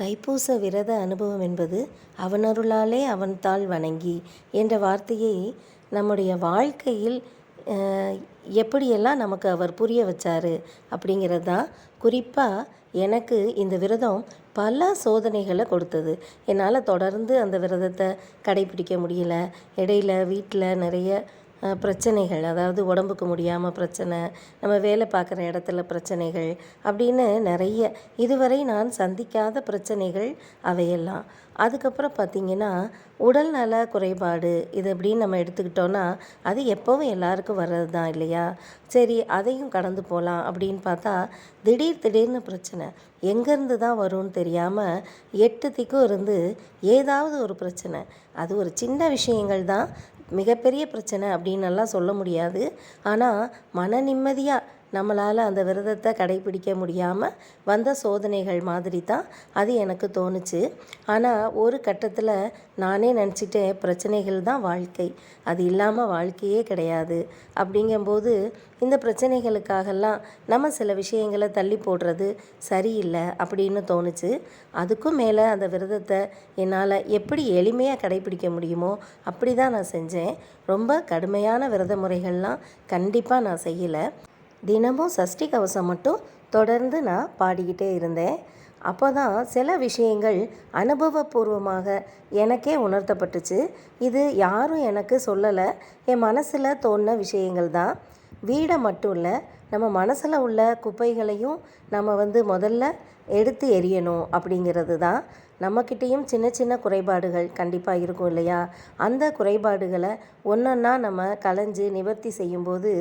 தைப்பூச விரத அனுபவம் என்பது அவனருளாலே அவன் தாள் வணங்கி என்ற வார்த்தையை நம்முடைய வாழ்க்கையில் எப்படியெல்லாம் நமக்கு அவர் புரிய வச்சாரு அப்படிங்கிறது தான் குறிப்பாக எனக்கு இந்த விரதம் பல சோதனைகளை கொடுத்தது. என்னால் தொடர்ந்து அந்த விரதத்தை கடைப்பிடிக்க முடியல. இடையில வீட்டில் நிறைய பிரச்சனைகள் அதாவது உடம்புக்கு முடியாமல் பிரச்சனை நம்ம வேலை பார்க்குற இடத்துல பிரச்சனைகள் அப்படின்னு நிறைய இதுவரை நான் சந்திக்காத பிரச்சனைகள் அவையெல்லாம். அதுக்கப்புறம் பார்த்திங்கன்னா உடல் நல குறைபாடு இது அப்படின்னு நம்ம எடுத்துக்கிட்டோன்னா அது எப்போவும் எல்லாருக்கும் வர்றது தான் இல்லையா? சரி அதையும் கடந்து போகலாம் அப்படின்னு பார்த்தா திடீர் திடீர்னு பிரச்சனை. எங்கேருந்து தான் வரும்னு தெரியாமல் எட்டு திக்கும் இருந்து ஏதாவது ஒரு பிரச்சனை. அது ஒரு சின்ன விஷயங்கள் தான். மிகப்பெரிய பிரச்சனை அப்படின்னெல்லாம் சொல்ல முடியாது. ஆனால் மன நிம்மதியாக நம்மளால் அந்த விரதத்தை கடைப்பிடிக்க முடியாமல் வந்த சோதனைகள் மாதிரி தான் அது எனக்கு தோணுச்சு. ஆனால் ஒரு கட்டத்தில் நானே நினச்சிட்டேன் பிரச்சனைகள் தான் வாழ்க்கை. அது இல்லாமல் வாழ்க்கையே கிடையாது. அப்படிங்கும்போது இந்த பிரச்சனைகளுக்காகலாம் நம்ம சில விஷயங்களை தள்ளி போடுறது சரியில்லை அப்படின்னு தோணுச்சு. அதுக்கும் மேலே அந்த விரதத்தை என்னால் எப்படி எளிமையாக கடைப்பிடிக்க முடியுமோ அப்படி தான் நான் செஞ்சேன். ரொம்ப கடுமையான விரத முறைகள்லாம் கண்டிப்பாக நான் செய்யலை. தினமும் சஷ்டி கவசம் மட்டும் தொடர்ந்து நான் பாடிக்கிட்டே இருந்தேன். அப்போ தான் சில விஷயங்கள் அனுபவபூர்வமாக எனக்கே உணர்த்தப்பட்டுச்சு. இது யாரும் எனக்கு சொல்லலை. என் மனசில் தோணின விஷயங்கள் தான் வீடை மட்டும் இல்லை நம்ம மனசில் உள்ள குப்பைகளையும் நம்ம வந்து முதல்ல எடுத்து எரியணும் அப்படிங்கிறது தான் நம்மக்கிட்டேயும் சின்ன சின்ன குறைபாடுகள் கண்டிப்பாக இருக்கும் இல்லையா? அந்த குறைபாடுகளை ஒன்றொன்னா நம்ம களைஞ்சு நிவர்த்தி செய்யும்போது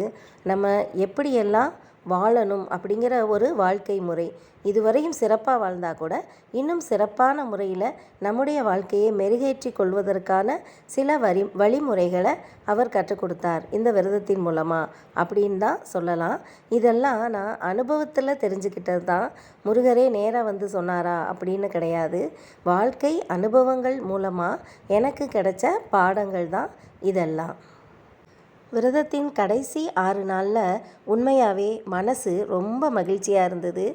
நம்ம எப்படியெல்லாம் வாழணும் அப்படிங்கிற ஒரு வாழ்க்கை முறை. இதுவரையும் சிறப்பாக வாழ்ந்தால் கூட இன்னும் சிறப்பான முறையில் நம்முடைய வாழ்க்கையை மெருகேற்றி கொள்வதற்கான சில வரி வழிமுறைகளை அவர் கற்றுக் கொடுத்தார். இந்த விரதத்தின் மூலமாக அப்படின்னு தான் சொல்லலாம். இதெல்லாம் நான் அனுபவத்தில் தெரிஞ்சுக்கிட்டது தான். முருகரே நேராக வந்து சொன்னாரா அப்படின்னு கிடையாது. வாழ்க்கை அனுபவங்கள் மூலமாக எனக்கு கிடைச்ச பாடங்கள் தான் இதெல்லாம். விரதத்தின் கடைசி ஆறு நாளில் உண்மையாகவே மனசு ரொம்ப மகிழ்ச்சியாக இருந்தது.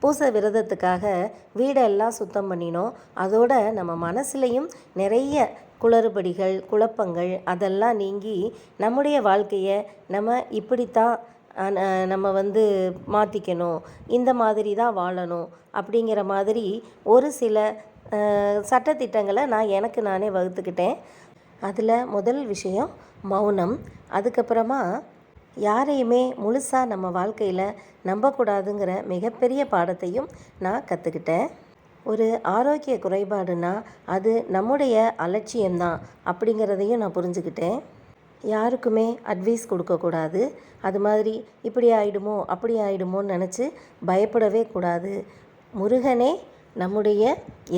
பூச விரதத்துக்காக வீடெல்லாம் சுத்தம் பண்ணினோம். அதோட நம்ம மனசுலையும் நிறைய குளறுபடிகள் குழப்பங்கள் அதெல்லாம் நீங்கி நம்முடைய வாழ்க்கையை நம்ம இப்படித்தான் நம்ம வந்து மாற்றிக்கணும் இந்த மாதிரி தான் வாழணும் அப்படிங்கிற மாதிரி ஒரு சில சட்டத்திட்டங்களை நான் எனக்கு நானே வகுத்துக்கிட்டேன். அதில் முதல் விஷயம் மௌனம். அதுக்கப்புறமா யாரையுமே முழுசாக நம்ம வாழ்க்கையில் நம்பக்கூடாதுங்கிற மிகப்பெரிய பாடத்தையும் நான் கற்றுக்கிட்டேன் ஒரு ஆரோக்கிய குறைபாடுனா அது நம்முடைய அலட்சியம்தான் அப்படிங்கிறதையும் நான் புரிஞ்சுக்கிட்டேன். யாருக்குமே அட்வைஸ் கொடுக்கக்கூடாது அது மாதிரி இப்படி ஆயிடுமோ அப்படி ஆயிடுமோன்னு நினச்சி பயப்படவே கூடாது. முருகனே நம்முடைய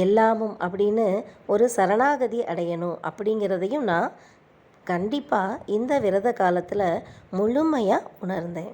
எல்லாமும் அப்படின்னு ஒரு சரணாகதி அடையணும் அப்படிங்கிறதையும் நான் கண்டிப்பாக இந்த விரத காலத்தில் முழுமையாக உணர்ந்தேன்.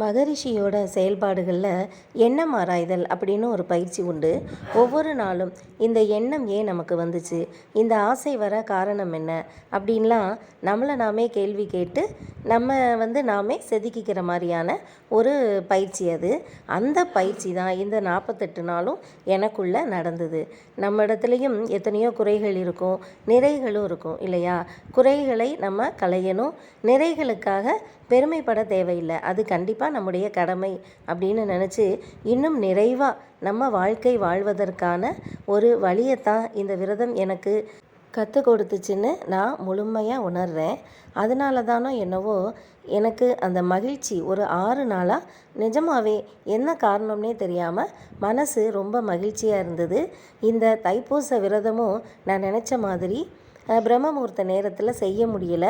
மகரிஷியோட செயல்பாடுகளில் எண்ணம் ஆராய்தல் அப்படின்னு ஒரு பயிற்சி உண்டு. ஒவ்வொரு நாளும் இந்த எண்ணம் ஏன் நமக்கு வந்துச்சு? இந்த ஆசை வர காரணம் என்ன? அப்படின்லாம் நம்மளை நாமே கேள்வி கேட்டு நம்ம வந்து நாமே செதுக்கிக்கிற மாதிரியான ஒரு பயிற்சி அது. அந்த பயிற்சி தான் இந்த நாற்பத்தெட்டு நாளும் எனக்குள்ளே நடந்தது. நம்ம இடத்துலையும் எத்தனையோ குறைகள் இருக்கும் நிறைகளும் இருக்கும் இல்லையா? குறைகளை நம்ம களையணும். நிறைகளுக்காக பெருமைப்பட தேவையில்லை. அது கண்டிப்பாக நம்முடைய கடமை அப்படின்னு நினச்சி இன்னும் நிறைவாக நம்ம வாழ்க்கை வாழ்வதற்கான ஒரு வழியைத்தான் இந்த விரதம் எனக்கு கற்றுக் கொடுத்துச்சுன்னு நான் முழுமையாக உணர்கிறேன் அதனால தானோ என்னவோ எனக்கு அந்த மகிழ்ச்சி ஒரு ஆறு நாளாக நிஜமாவே என்ன காரணம்னே தெரியாமல் மனசு ரொம்ப மகிழ்ச்சியாக இருந்தது. இந்த தைப்பூச விரதமும் நான் நினச்ச மாதிரி பிரம்ம முகூர்த்த நேரத்தில் செய்ய முடியல.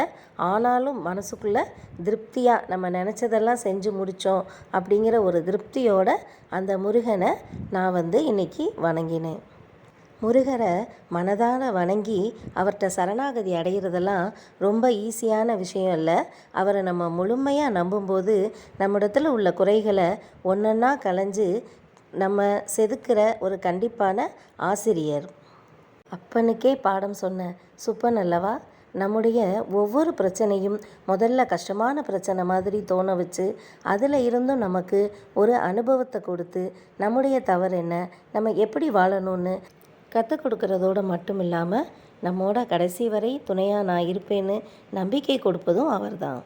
ஆனாலும் மனசுக்குள்ளே திருப்தியாக நம்ம நினச்சதெல்லாம் செஞ்சு முடித்தோம் அப்படிங்கிற ஒரு திருப்தியோட அந்த முருகனை நான் வந்து இன்னைக்கு வணங்கினேன். முருகரை மனதான வணங்கி அவர்கிட்ட சரணாகதி அடைகிறதெல்லாம் ரொம்ப ஈஸியான விஷயம் இல்லை. அவரை நம்ம முழுமையாக நம்பும்போது நம்மிடத்தில் உள்ள குறைகளை ஒன்றொன்னா களைஞ்சு நம்ம செதுக்கிற ஒரு கண்டிப்பான ஆசிரியர். அப்பனுக்கே பாடம் சொன்ன சுப்பன் அல்லவா? நம்முடைய ஒவ்வொரு பிரச்சனையும் முதல்ல கஷ்டமான பிரச்சனை மாதிரி தோண வச்சு அதில் இருந்தும் நமக்கு ஒரு அனுபவத்தை கொடுத்து நம்முடைய தவறு என்ன நம்ம எப்படி வாழணும்னு கற்றுக் கொடுக்கறதோடு மட்டும் இல்லாமல் நம்மோட கடைசி வரை துணையாக நான் இருப்பேன்னு நம்பிக்கை கொடுப்பதும் அவர்தான்.